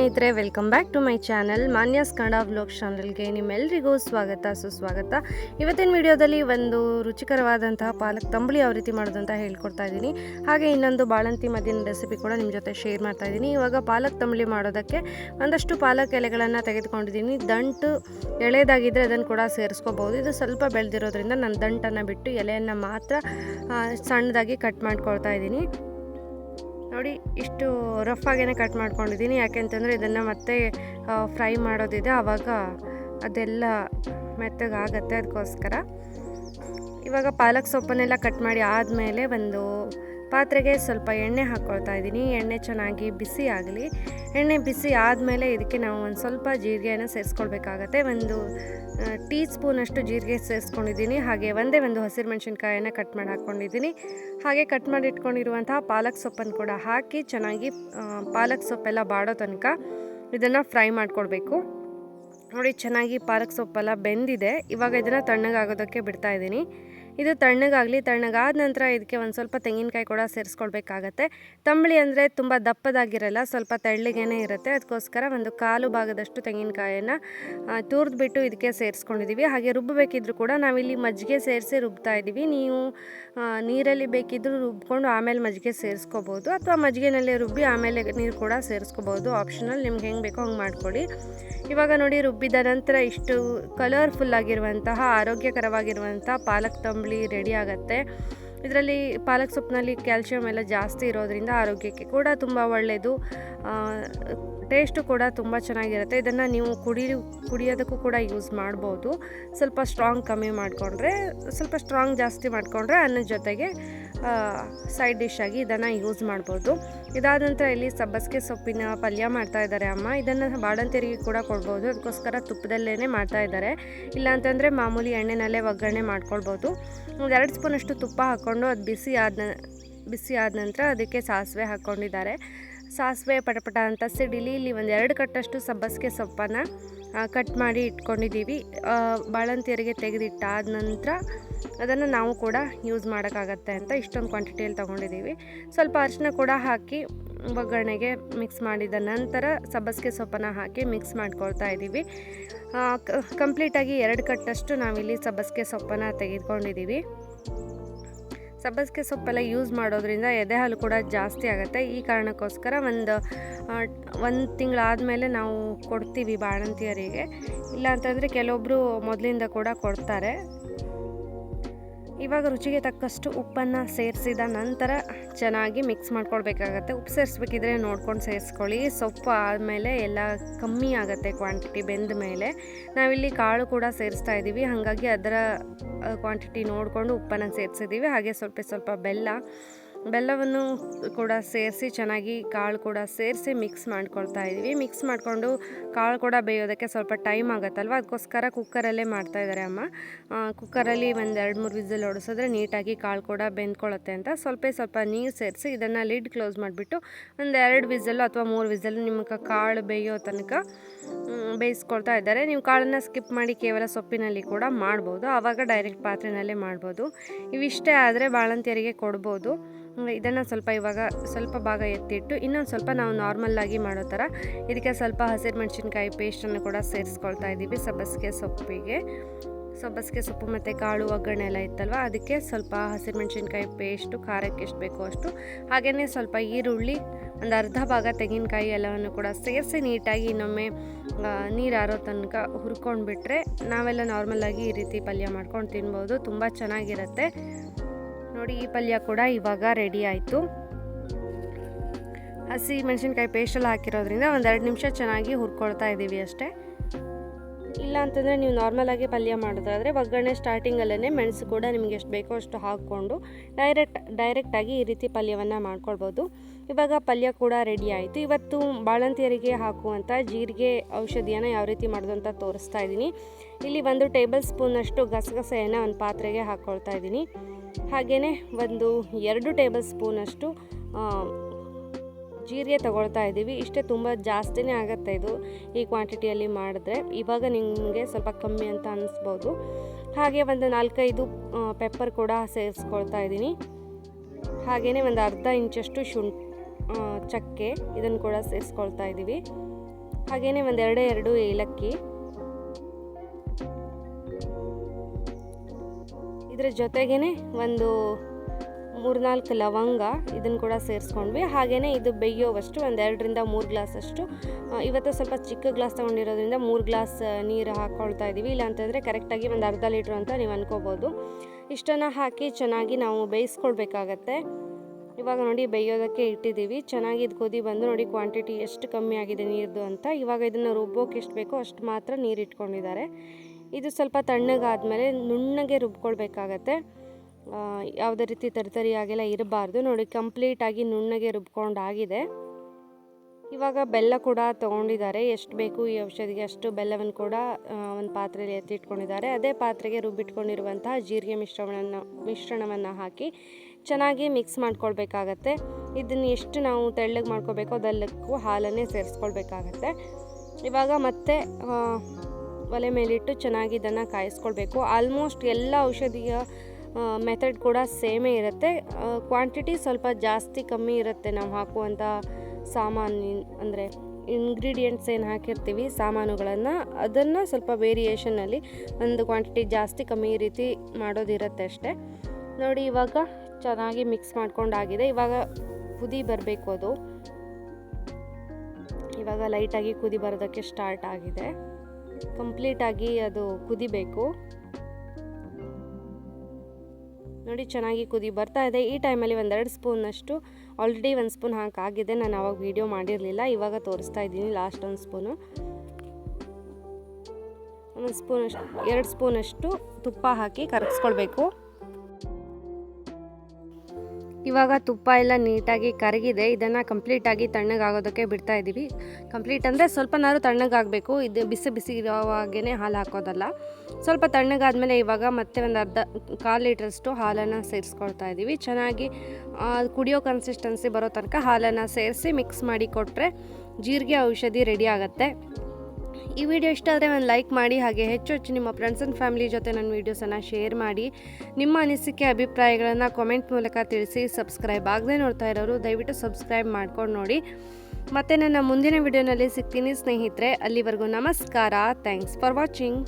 ಸ್ನೇಹಿತರೆ welcome back to my channel Manya's Kannada vlog ಚಾನಲ್ಗೆ ನಿಮ್ಮೆಲ್ಲರಿಗೂ ಸ್ವಾಗತ, ಸುಸ್ವಾಗತ. ಇವತ್ತಿನ ವಿಡಿಯೋದಲ್ಲಿ ಒಂದು ರುಚಿಕರವಾದಂತಹ ಪಾಲಕ್ ತಂಬಳಿ ಯಾವ ರೀತಿ ಮಾಡೋದು ಅಂತ ಹೇಳ್ಕೊಡ್ತಾ ಇದ್ದೀನಿ. ಹಾಗೆ ಇನ್ನೊಂದು ಬಾಳಂತಿ ಮದ್ದಿನ ರೆಸಿಪಿ ಕೂಡ ನಿಮ್ಮ ಜೊತೆ ಶೇರ್ ಮಾಡ್ತಾ ಇದ್ದೀನಿ. ಇವಾಗ ಪಾಲಕ್ ತಂಬಳಿ ಮಾಡೋದಕ್ಕೆ ಒಂದಷ್ಟು ಪಾಲಕ್ ಎಲೆಗಳನ್ನು ತೆಗೆದುಕೊಂಡಿದ್ದೀನಿ. ದಂಟು ಎಳೆದಾಗಿದ್ದರೆ ಅದನ್ನು ಕೂಡ ಸೇರಿಸ್ಕೋಬೋದು. ಇದು ಸ್ವಲ್ಪ ಬೆಳೆದಿರೋದ್ರಿಂದ ನಾನು ದಂಟನ್ನು ಬಿಟ್ಟು ಎಲೆಯನ್ನು ಮಾತ್ರ ಸಣ್ಣದಾಗಿ ಕಟ್ ಮಾಡ್ಕೊಳ್ತಾ ಇದ್ದೀನಿ. ನೋಡಿ, ಇಷ್ಟು ರಫ್ ಆಗೇನೆ ಕಟ್ ಮಾಡ್ಕೊಂಡಿದ್ದೀನಿ. ಯಾಕೆಂತಂದರೆ ಇದನ್ನು ಮತ್ತೆ ಫ್ರೈ ಮಾಡೋದಿದೆ. ಆವಾಗ ಅದೆಲ್ಲ ಮೆತ್ತಗಾಗತ್ತೆ ಅದಕ್ಕೋಸ್ಕರ ಇವಾಗ ಪಾಲಕ್ ಸೊಪ್ಪನ್ನೆಲ್ಲ ಕಟ್ ಮಾಡಿ ಆದಮೇಲೆ ಒಂದು ಪಾತ್ರೆಗೆ ಸ್ವಲ್ಪ ಎಣ್ಣೆ ಹಾಕ್ಕೊಳ್ತಾ ಇದ್ದೀನಿ. ಎಣ್ಣೆ ಚೆನ್ನಾಗಿ ಬಿಸಿ ಆಗಲಿ. ಎಣ್ಣೆ ಬಿಸಿ ಆದಮೇಲೆ ಇದಕ್ಕೆ ನಾವು ಒಂದು ಸ್ವಲ್ಪ ಜೀರಿಗೆಯನ್ನು ಸೇರಿಸ್ಕೊಳ್ಬೇಕಾಗತ್ತೆ. ಒಂದು ಟೀ ಸ್ಪೂನಷ್ಟು ಜೀರಿಗೆ ಸೇರಿಸ್ಕೊಂಡಿದ್ದೀನಿ. ಹಾಗೆ ಒಂದೇ ಒಂದು ಹಸಿರು ಮೆಣಸಿನ್ಕಾಯನ್ನು ಕಟ್ ಮಾಡಿ ಹಾಕ್ಕೊಂಡಿದ್ದೀನಿ. ಹಾಗೆ ಕಟ್ ಮಾಡಿ ಇಟ್ಕೊಂಡಿರುವಂತಹ ಪಾಲಕ್ ಸೊಪ್ಪನ್ನು ಕೂಡ ಹಾಕಿ ಚೆನ್ನಾಗಿ ಪಾಲಕ್ ಸೊಪ್ಪೆಲ್ಲ ಬಾಡೋ ತನಕ ಇದನ್ನು ಫ್ರೈ ಮಾಡಿಕೊಡ್ಬೇಕು ನೋಡಿ, ಚೆನ್ನಾಗಿ ಪಾಲಕ್ ಸೊಪ್ಪೆಲ್ಲ ಬೆಂದಿದೆ. ಇವಾಗ ಇದನ್ನು ತಣ್ಣಗಾಗೋದಕ್ಕೆ ಬಿಡ್ತಾ ಇದ್ದೀನಿ. ಇದು ತಣ್ಣಗಾಗಲಿ, ತಣ್ಣಗಾದ ನಂತರ ಇದಕ್ಕೆ ಒಂದು ಸ್ವಲ್ಪ ತೆಂಗಿನಕಾಯಿ ಕೂಡ ಸೇರಿಸ್ಕೊಳ್ಬೇಕಾಗತ್ತೆ. ತಂಬಳಿ ಅಂದರೆ ತುಂಬ ದಪ್ಪದಾಗಿರಲ್ಲ, ಸ್ವಲ್ಪ ತೆಳ್ಳಗೇನೆ ಇರುತ್ತೆ. ಅದಕ್ಕೋಸ್ಕರ ಒಂದು ಕಾಲು ಭಾಗದಷ್ಟು ತೆಂಗಿನಕಾಯನ್ನು ತುರಿದ್ಬಿಟ್ಟು ಇದಕ್ಕೆ ಸೇರಿಸ್ಕೊಂಡಿದ್ದೀವಿ ಹಾಗೆ ರುಬ್ಬಬೇಕಿದ್ರು ಕೂಡ ನಾವಿಲ್ಲಿ ಮಜ್ಜಿಗೆ ಸೇರಿಸಿ ರುಬ್ತಾ ಇದ್ದೀವಿ ನೀವು ನೀರಲ್ಲಿ ಬೇಕಿದ್ದರೂ ರುಬ್ಕೊಂಡು ಆಮೇಲೆ ಮಜ್ಜಿಗೆ ಸೇರಿಸ್ಕೋಬೋದು. ಅಥವಾ ಮಜ್ಜಿಗೆನಲ್ಲೇ ರುಬ್ಬಿ ಆಮೇಲೆ ನೀರು ಕೂಡ ಸೇರಿಸ್ಕೋಬೋದು. ಆಪ್ಷನಲ್ ನಿಮ್ಗೆ ಹೆಂಗೆ ಬೇಕೋ ಹಂಗೆ ಮಾಡ್ಕೊಳ್ಳಿ. ಇವಾಗ ನೋಡಿ, ರುಬ್ಬಿದ ನಂತರ ಇಷ್ಟು ಕಲರ್ಫುಲ್ ಆಗಿರುವಂತಹ ಆರೋಗ್ಯಕರವಾಗಿರುವಂಥ ಪಾಲಕ್ ರೆಡಿ ಆಗುತ್ತೆ. ಇದರಲ್ಲಿ ಪಾಲಕ್ ಸೊಪ್ಪಿನಲ್ಲಿ ಕ್ಯಾಲ್ಶಿಯಂ ಎಲ್ಲ ಜಾಸ್ತಿ ಇರೋದ್ರಿಂದ ಆರೋಗ್ಯಕ್ಕೆ ಕೂಡ ತುಂಬ ಒಳ್ಳೆಯದು ಟೇಸ್ಟು ಕೂಡ ತುಂಬ ಚೆನ್ನಾಗಿರುತ್ತೆ. ಇದನ್ನು ನೀವು ಕುಡಿ, ಕುಡಿಯೋದಕ್ಕೂ ಕೂಡ ಯೂಸ್ ಮಾಡ್ಬೋದು. ಸ್ವಲ್ಪ ಸ್ಟ್ರಾಂಗ್ ಕಮ್ಮಿ ಮಾಡಿಕೊಂಡ್ರೆ, ಸ್ವಲ್ಪ ಸ್ಟ್ರಾಂಗ್ ಜಾಸ್ತಿ ಮಾಡಿಕೊಂಡ್ರೆ ಅನ್ನದ ಜೊತೆಗೆ ಸೈಡ್ ಡಿಶ್ ಆಗಿ ಇದನ್ನು ಯೂಸ್ ಮಾಡ್ಬೋದು. ಇದಾದ ನಂತರ ಇಲ್ಲಿ ಸಬ್ಬಸಿಗೆ ಸೊಪ್ಪಿನ ಪಲ್ಯ ಮಾಡ್ತಾ ಇದ್ದಾರೆ ಅಮ್ಮ. ಇದನ್ನು ಬಾಣಂತಿಯರಿಗೆ ಕೂಡ ಕೊಡ್ಬೋದು. ಅದಕ್ಕೋಸ್ಕರ ತುಪ್ಪದಲ್ಲೇ ಮಾಡ್ತಾ ಇದ್ದಾರೆ. ಇಲ್ಲಾಂತಂದರೆ ಮಾಮೂಲಿ ಎಣ್ಣೆನಲ್ಲೇ ಒಗ್ಗರಣೆ ಮಾಡ್ಕೊಳ್ಬೋದು. ಒಂದು ಎರಡು ಸ್ಪೂನಷ್ಟು ತುಪ್ಪ ಹಾಕ್ಕೊಂಡು ಅದು ಬಿಸಿ ಆದ ಬಿಸಿ ಆದ ನಂತರ ಅದಕ್ಕೆ ಸಾಸಿವೆ ಹಾಕ್ಕೊಂಡಿದ್ದಾರೆ. ಸಾಸಿವೆ ಪಟಪಟ ಅಂತ ಸಿಡಿಲಿ ಇಲ್ಲಿ ಒಂದು ಎರಡು ಕಟ್ಟಷ್ಟು ಸಬ್ಬಸಿಗೆ ಸೊಪ್ಪನ್ನು ಕಟ್ ಮಾಡಿ ಇಟ್ಕೊಂಡಿದ್ದೀವಿ ಬಾಳಂತಿಯರಿಗೆ ತೆಗೆದಿಟ್ಟಾದ ನಂತರ ಅದನ್ನು ನಾವು ಕೂಡ ಯೂಸ್ ಮಾಡೋಕ್ಕಾಗತ್ತೆ ಅಂತ ಇಷ್ಟೊಂದು ಕ್ವಾಂಟಿಟಿಯಲ್ಲಿ ತೊಗೊಂಡಿದ್ದೀವಿ ಸ್ವಲ್ಪ ಅರಿಶಿನ ಕೂಡ ಹಾಕಿ ಒಗ್ಗರಣೆಗೆ ಮಿಕ್ಸ್ ಮಾಡಿದ ನಂತರ ಸಬ್ಬಸಿಗೆ ಸೊಪ್ಪನ್ನು ಹಾಕಿ ಮಿಕ್ಸ್ ಮಾಡ್ಕೊಳ್ತಾ ಇದ್ದೀವಿ ಕಂಪ್ಲೀಟಾಗಿ ಎರಡು ಕಟ್ಟಷ್ಟು ನಾವಿಲ್ಲಿ ಸಬ್ಬಸಿಗೆ ಸೊಪ್ಪನ್ನು ತೆಗೆದುಕೊಂಡಿದ್ದೀವಿ ಸಬ್ಬಸಿಗೆ ಸೊಪ್ಪೆಲ್ಲ ಯೂಸ್ ಮಾಡೋದ್ರಿಂದ ಎದೆ ಹಾಲು ಕೂಡ ಜಾಸ್ತಿ ಆಗುತ್ತೆ. ಈ ಕಾರಣಕ್ಕೋಸ್ಕರ ಒಂದು ಒಂದು ತಿಂಗಳಾದಮೇಲೆ ನಾವು ಕೊಡ್ತೀವಿ ಬಾಣಂತಿಯರಿಗೆ. ಇಲ್ಲಾಂತಂದರೆ ಕೆಲವೊಬ್ಬರು ಮೊದಲಿಂದ ಕೂಡ ಕೊಡ್ತಾರೆ. ಇವಾಗ ರುಚಿಗೆ ತಕ್ಕಷ್ಟು ಉಪ್ಪನ್ನು ಸೇರಿಸಿದ ನಂತರ ಚೆನ್ನಾಗಿ ಮಿಕ್ಸ್ ಮಾಡ್ಕೊಳ್ಬೇಕಾಗತ್ತೆ. ಉಪ್ಪು ಸೇರಿಸ್ಬೇಕಿದ್ರೆ ನೋಡ್ಕೊಂಡು ಸೇರಿಸ್ಕೊಳ್ಳಿ. ಸೊಪ್ಪು ಆದಮೇಲೆ ಎಲ್ಲ ಕಮ್ಮಿ ಆಗುತ್ತೆ ಕ್ವಾಂಟಿಟಿ ಬೆಂದ ಮೇಲೆ. ನಾವಿಲ್ಲಿ ಕಾಳು ಕೂಡ ಸೇರಿಸ್ತಾ ಇದ್ದೀವಿ. ಹಾಗಾಗಿ ಅದರ ಕ್ವಾಂಟಿಟಿ ನೋಡಿಕೊಂಡು ಉಪ್ಪನ್ನು ಸೇರಿಸಿದ್ದೀವಿ. ಹಾಗೆ ಸ್ವಲ್ಪ ಸ್ವಲ್ಪ ಬೆಲ್ಲ ಬೆಲ್ಲವನ್ನು ಕೂಡ ಸೇರಿಸಿ, ಚೆನ್ನಾಗಿ ಕಾಳು ಕೂಡ ಸೇರಿಸಿ ಮಿಕ್ಸ್ ಮಾಡ್ಕೊಳ್ತಾ ಇದ್ದೀವಿ. ಮಿಕ್ಸ್ ಮಾಡಿಕೊಂಡು ಕಾಳು ಕೂಡ ಬೇಯೋದಕ್ಕೆ ಸ್ವಲ್ಪ ಟೈಮ್ ಆಗುತ್ತಲ್ವ? ಅದಕ್ಕೋಸ್ಕರ ಕುಕ್ಕರಲ್ಲೇ ಮಾಡ್ತಾ ಇದ್ದಾರೆ ಅಮ್ಮ. ಕುಕ್ಕರಲ್ಲಿ ಒಂದು ಎರಡು ಮೂರು ವಿಸಿಲ್ ಹೊಡಿಸಿದ್ರೆ ನೀಟಾಗಿ ಕಾಳು ಕೂಡ ಬೆಂದ್ಕೊಳ್ಳುತ್ತೆ ಅಂತ. ಸ್ವಲ್ಪ ಸ್ವಲ್ಪ ನೀರು ಸೇರಿಸಿ ಇದನ್ನು ಲಿಡ್ ಕ್ಲೋಸ್ ಮಾಡಿಬಿಟ್ಟು ಒಂದು ಎರಡು ವಿಸಲ್ಲು ಅಥವಾ ಮೂರು ವಿಸಲ್ ನಿಮಗೆ ಕಾಳು ಬೇಯೋ ತನಕ ಬೇಯಿಸ್ಕೊಳ್ತಾ ಇದ್ದಾರೆ. ನೀವು ಕಾಳನ್ನು ಸ್ಕಿಪ್ ಮಾಡಿ ಕೇವಲ ಸೊಪ್ಪಿನಲ್ಲಿ ಕೂಡ ಮಾಡ್ಬೋದು. ಆವಾಗ ಡೈರೆಕ್ಟ್ ಪಾತ್ರೆಯಲ್ಲೇ ಮಾಡ್ಬೋದು. ಇವಿಷ್ಟೇ ಆದರೆ ಬಾಳಂತಿಯರಿಗೆ ಕೊಡ್ಬೋದು. ಇದನ್ನು ಸ್ವಲ್ಪ ಇವಾಗ ಸ್ವಲ್ಪ ಭಾಗ ಎತ್ತಿಟ್ಟು ಇನ್ನೊಂದು ಸ್ವಲ್ಪ ನಾವು ನಾರ್ಮಲ್ಲಾಗಿ ಮಾಡೋ ಥರ ಇದಕ್ಕೆ ಸ್ವಲ್ಪ ಹಸಿರು ಮೆಣಸಿನ್ಕಾಯಿ ಪೇಸ್ಟನ್ನು ಕೂಡ ಸೇರಿಸ್ಕೊಳ್ತಾ ಇದ್ದೀವಿ ಸಬ್ಬಸಿಗೆ ಸೊಪ್ಪಿಗೆ. ಸಬ್ಬಸಿಗೆ ಸೊಪ್ಪು ಮತ್ತು ಕಾಳು ಒಗ್ಗರಣೆ ಎಲ್ಲ ಇತ್ತಲ್ವ? ಅದಕ್ಕೆ ಸ್ವಲ್ಪ ಹಸಿರು ಮೆಣಸಿನ್ಕಾಯಿ ಪೇಸ್ಟು ಖಾರಕ್ಕೆ ಎಷ್ಟು ಬೇಕೋ ಅಷ್ಟು. ಹಾಗೆಯೇ ಸ್ವಲ್ಪ ಈರುಳ್ಳಿ, ಒಂದು ಅರ್ಧ ಭಾಗ ತೆಂಗಿನಕಾಯಿ ಎಲ್ಲವನ್ನು ಕೂಡ ಸೇರಿಸಿ ನೀಟಾಗಿ ಇನ್ನೊಮ್ಮೆ ನೀರು ಆರೋ ತನಕ ಹುರ್ಕೊಂಡ್ಬಿಟ್ರೆ ನಾವೆಲ್ಲ ನಾರ್ಮಲ್ಲಾಗಿ ಈ ರೀತಿ ಪಲ್ಯ ಮಾಡ್ಕೊಂಡು ತಿನ್ಬೋದು. ತುಂಬ ಚೆನ್ನಾಗಿರುತ್ತೆ. ನೋಡಿ, ಈ ಪಲ್ಯ ಕೂಡ ಇವಾಗ ರೆಡಿ ಆಯಿತು. ಹಸಿ ಮೆಣಸಿನ್ಕಾಯಿ ಪೇಸ್ಟೆಲ್ಲ ಹಾಕಿರೋದ್ರಿಂದ ಒಂದೆರಡು ನಿಮಿಷ ಚೆನ್ನಾಗಿ ಹುರ್ಕೊಳ್ತಾ ಇದ್ದೀವಿ ಅಷ್ಟೇ. ಇಲ್ಲ ಅಂತಂದರೆ ನೀವು ನಾರ್ಮಲಾಗಿ ಪಲ್ಯ ಮಾಡೋದಾದರೆ ಒಗ್ಗರಣೆ ಸ್ಟಾರ್ಟಿಂಗಲ್ಲೇ ಮೆಣಸು ಕೂಡ ನಿಮಗೆ ಎಷ್ಟು ಬೇಕೋ ಅಷ್ಟು ಹಾಕ್ಕೊಂಡು ಡೈರೆಕ್ಟ್ ಡೈರೆಕ್ಟಾಗಿ ಈ ರೀತಿ ಪಲ್ಯವನ್ನು ಮಾಡ್ಕೊಳ್ಬೋದು. ಇವಾಗ ಪಲ್ಯ ಕೂಡ ರೆಡಿ ಆಯಿತು. ಇವತ್ತು ಬಾಳಂತಿಯರಿಗೆ ಹಾಕುವಂಥ ಜೀರಿಗೆ ಔಷಧಿಯನ್ನು ಯಾವ ರೀತಿ ಮಾಡೋದು ಅಂತ ತೋರಿಸ್ತಾ ಇದ್ದೀನಿ ಇಲ್ಲಿ ಒಂದು ಟೇಬಲ್ ಸ್ಪೂನಷ್ಟು ಗಸಗಸೆಯನ್ನು ಒಂದು ಪಾತ್ರೆಗೆ ಹಾಕ್ಕೊಳ್ತಾ ಇದ್ದೀನಿ ಹಾಗೆಯೇ ಒಂದು ಎರಡು ಟೇಬಲ್ ಸ್ಪೂನಷ್ಟು ಜೀರಿಗೆ ತಗೊಳ್ತಾ ಇದ್ದೀವಿ. ಇಷ್ಟೇ ತುಂಬ ಜಾಸ್ತಿನೇ ಆಗುತ್ತೆ ಇದು ಈ ಕ್ವಾಂಟಿಟಿಯಲ್ಲಿ ಮಾಡಿದ್ರೆ. ಇವಾಗ ನಿಮಗೆ ಸ್ವಲ್ಪ ಕಮ್ಮಿ ಅಂತ ಅನ್ನಿಸ್ಬೋದು ಹಾಗೆ ಒಂದು ನಾಲ್ಕೈದು ಪೆಪ್ಪರ್ ಕೂಡ ಸೇರಿಸ್ಕೊಳ್ತಾ ಇದ್ದೀನಿ. ಹಾಗೆಯೇ ಒಂದು ಅರ್ಧ ಇಂಚಷ್ಟು ಶುಂಠಿ ಚಕ್ಕೆ ಇದನ್ನು ಕೂಡ ಸೇರಿಸ್ಕೊಳ್ತಾ ಇದ್ದೀವಿ. ಹಾಗೆಯೇ ಒಂದೆರಡೇ ಎರಡು ಏಲಕ್ಕಿ. ಇದರ ಜೊತೆಗೇ ಒಂದು ಮೂರ್ನಾಲ್ಕು ಲವಂಗ ಇದನ್ನು ಕೂಡ ಸೇರಿಸ್ಕೊಂಡ್ವಿ. ಹಾಗೇ ಇದು ಬೇಯೋವಷ್ಟು ಒಂದೆರಡರಿಂದ ಮೂರು ಗ್ಲಾಸಷ್ಟು ಅಷ್ಟು. ಇವತ್ತು ಸ್ವಲ್ಪ ಚಿಕ್ಕ ಗ್ಲಾಸ್ ತೊಗೊಂಡಿರೋದ್ರಿಂದ ಮೂರು ಗ್ಲಾಸ್ ನೀರು ಹಾಕ್ಕೊಳ್ತಾ ಇದ್ದೀವಿ ಇಲ್ಲಾಂತಂದರೆ ಕರೆಕ್ಟಾಗಿ ಒಂದು ಅರ್ಧ ಲೀಟ್ರ್ ಅಂತ ನೀವು ಅನ್ಕೋಬೋದು. ಇಷ್ಟನ್ನು ಹಾಕಿ ಚೆನ್ನಾಗಿ ನಾವು ಬೇಯಿಸ್ಕೊಳ್ಬೇಕಾಗತ್ತೆ. ಇವಾಗ ನೋಡಿ ಬೇಯೋದಕ್ಕೆ ಇಟ್ಟಿದ್ದೀವಿ ಚೆನ್ನಾಗಿ ಇದು ಕುದಿ ಬಂದು ನೋಡಿ ಕ್ವಾಂಟಿಟಿ ಎಷ್ಟು ಕಮ್ಮಿ ಆಗಿದೆ ನೀರ್ದು ಅಂತ. ಇವಾಗ ಇದನ್ನು ರುಬ್ಬೋಕೆ ಎಷ್ಟು ಬೇಕೋ ಅಷ್ಟು ಮಾತ್ರ ನೀರು ಇಟ್ಕೊಂಡಿದ್ದಾರೆ. ಇದು ಸ್ವಲ್ಪ ತಣ್ಣಗಾದಮೇಲೆ ನುಣ್ಣಗೆ ರುಬ್ಕೊಳ್ಬೇಕಾಗತ್ತೆ. ಯಾವುದೇ ರೀತಿ ತರಿತರಿಯಾಗೆಲ್ಲ ಇರಬಾರ್ದು. ನೋಡಿ, ಕಂಪ್ಲೀಟಾಗಿ ನುಣ್ಣಗೆ ರುಬ್ಕೊಂಡಾಗಿದೆ. ಇವಾಗ ಬೆಲ್ಲ ಕೂಡ ತೊಗೊಂಡಿದ್ದಾರೆ. ಎಷ್ಟು ಬೇಕು ಈ ಔಷಧಿಗೆ ಅಷ್ಟು ಬೆಲ್ಲವನ್ನು ಕೂಡ ಒಂದು ಪಾತ್ರೆಯಲ್ಲಿ ಎತ್ತಿಟ್ಕೊಂಡಿದ್ದಾರೆ. ಅದೇ ಪಾತ್ರೆಗೆ ರುಬ್ಬಿಟ್ಕೊಂಡಿರುವಂತಹ ಜೀರಿಗೆ ಮಿಶ್ರಣವನ್ನು ಮಿಶ್ರಣವನ್ನು ಹಾಕಿ ಚೆನ್ನಾಗಿ ಮಿಕ್ಸ್ ಮಾಡ್ಕೊಳ್ಬೇಕಾಗತ್ತೆ. ಇದನ್ನು ಎಷ್ಟು ನಾವು ತೆಳ್ಳಗೆ ಮಾಡ್ಕೋಬೇಕೋ ಅದೆಲ್ಲಕ್ಕೂ ಹಾಲನ್ನೇ ಸೇರಿಸ್ಕೊಳ್ಬೇಕಾಗತ್ತೆ. ಇವಾಗ ಮತ್ತೆ ಒಲೆ ಮೇಲಿಟ್ಟು ಚೆನ್ನಾಗಿ ಇದನ್ನು ಕಾಯಿಸ್ಕೊಳ್ಬೇಕು. ಆಲ್ಮೋಸ್ಟ್ ಎಲ್ಲ ಔಷಧಿಯ ಮೆಥಡ್ ಕೂಡ ಸೇಮೇ ಇರುತ್ತೆ. ಕ್ವಾಂಟಿಟಿ ಸ್ವಲ್ಪ ಜಾಸ್ತಿ ಕಮ್ಮಿ ಇರುತ್ತೆ ನಾವು ಹಾಕುವಂಥ ಸಾಮಾನು ಅಂದರೆ ಇಂಗ್ರೀಡಿಯೆಂಟ್ಸ್ ಏನು ಹಾಕಿರ್ತೀವಿ ಸಾಮಾನುಗಳನ್ನು, ಅದನ್ನು ಸ್ವಲ್ಪ ವೇರಿಯೇಷನಲ್ಲಿ ಒಂದು ಕ್ವಾಂಟಿಟಿ ಜಾಸ್ತಿ ಕಮ್ಮಿ ರೀತಿ ಮಾಡೋದಿರುತ್ತೆ ಅಷ್ಟೇ. ನೋಡಿ ಇವಾಗ ಚೆನ್ನಾಗಿ ಮಿಕ್ಸ್ ಮಾಡ್ಕೊಂಡಾಗಿದೆ. ಇವಾಗ ಕುದಿ ಬರಬೇಕು ಅದು. ಇವಾಗ ಲೈಟಾಗಿ ಕುದಿ ಬರೋದಕ್ಕೆ ಸ್ಟಾರ್ಟ್ ಆಗಿದೆ. ಕಂಪ್ಲೀಟಾಗಿ ಅದು ಕುದಿಬೇಕು. ನೋಡಿ, ಚೆನ್ನಾಗಿ ಕುದಿ ಬರ್ತಾ ಇದೆ. ಈ ಟೈಮಲ್ಲಿ ಒಂದೆರಡು ಸ್ಪೂನಷ್ಟು, ಆಲ್ರೆಡಿ ಒಂದು ಸ್ಪೂನ್ ಹಾಕಾಗಿದೆ ನಾನು ಆವಾಗ ವೀಡಿಯೋ ಮಾಡಿರಲಿಲ್ಲ, ಇವಾಗ ತೋರಿಸ್ತಾ ಇದ್ದೀನಿ. ಲಾಸ್ಟ್ ಒಂದು ಸ್ಪೂನು. ಒಂದು ಸ್ಪೂನಷ್ಟು, ಎರಡು ಸ್ಪೂನಷ್ಟು ತುಪ್ಪ ಹಾಕಿ ಕರಗಿಸ್ಕೊಳ್ಬೇಕು ಇವಾಗ ತುಪ್ಪ ಎಲ್ಲ ನೀಟಾಗಿ ಕರಗಿದೆ, ಇದನ್ನು ಕಂಪ್ಲೀಟಾಗಿ ತಣ್ಣಗಾಗೋದಕ್ಕೆ ಬಿಡ್ತಾ ಇದ್ದೀವಿ ಕಂಪ್ಲೀಟ್ ಅಂದರೆ ಸ್ವಲ್ಪನಾದ್ರು ತಣ್ಣಗಾಗಬೇಕು, ಇದು ಬಿಸಿ ಬಿಸಿ ಇರೋವಾಗೇ ಹಾಲು ಹಾಕೋದಲ್ಲ. ಸ್ವಲ್ಪ ತಣ್ಣಗಾದಮೇಲೆ ಇವಾಗ ಮತ್ತೆ ಒಂದು ಅರ್ಧ ಕಾಲು ಲೀಟ್ರಷ್ಟು ಹಾಲನ್ನು ಸೇರಿಸ್ಕೊಳ್ತಾ ಇದ್ದೀವಿ ಚೆನ್ನಾಗಿ ಕುಡಿಯೋ ಕನ್ಸಿಸ್ಟೆನ್ಸಿ ಬರೋ ತನಕ ಹಾಲನ್ನು ಸೇರಿಸಿ ಮಿಕ್ಸ್ ಮಾಡಿ ಕೊಟ್ಟರೆ ಜೀರಿಗೆ ಔಷಧಿ ರೆಡಿ ಆಗುತ್ತೆ. ಈ ವಿಡಿಯೋ ಇಷ್ಟ ಆದರೆ ಒಂದು ಲೈಕ್ ಮಾಡಿ ಹಾಗೆ ಹೆಚ್ಚು ಹೆಚ್ಚು ನಿಮ್ಮ ಫ್ರೆಂಡ್ಸ್ ಆ್ಯಂಡ್ ಫ್ಯಾಮಿಲಿ ಜೊತೆ ನನ್ನ ವೀಡಿಯೋಸನ್ನು ಶೇರ್ ಮಾಡಿ. ನಿಮ್ಮ ಅನಿಸಿಕೆ, ಅಭಿಪ್ರಾಯಗಳನ್ನು ಕಾಮೆಂಟ್ ಮೂಲಕ ತಿಳಿಸಿ ಸಬ್ಸ್ಕ್ರೈಬ್ ಆಗದೆ ನೋಡ್ತಾ ಇರೋರು ದಯವಿಟ್ಟು ಸಬ್ಸ್ಕ್ರೈಬ್ ಮಾಡ್ಕೊಂಡು ನೋಡಿ. ಮತ್ತು ನನ್ನ ಮುಂದಿನ ವಿಡಿಯೋನಲ್ಲಿ ಸಿಗ್ತೀನಿ ಸ್ನೇಹಿತರೆ, ಅಲ್ಲಿವರೆಗೂ ನಮಸ್ಕಾರ. Thanks for watching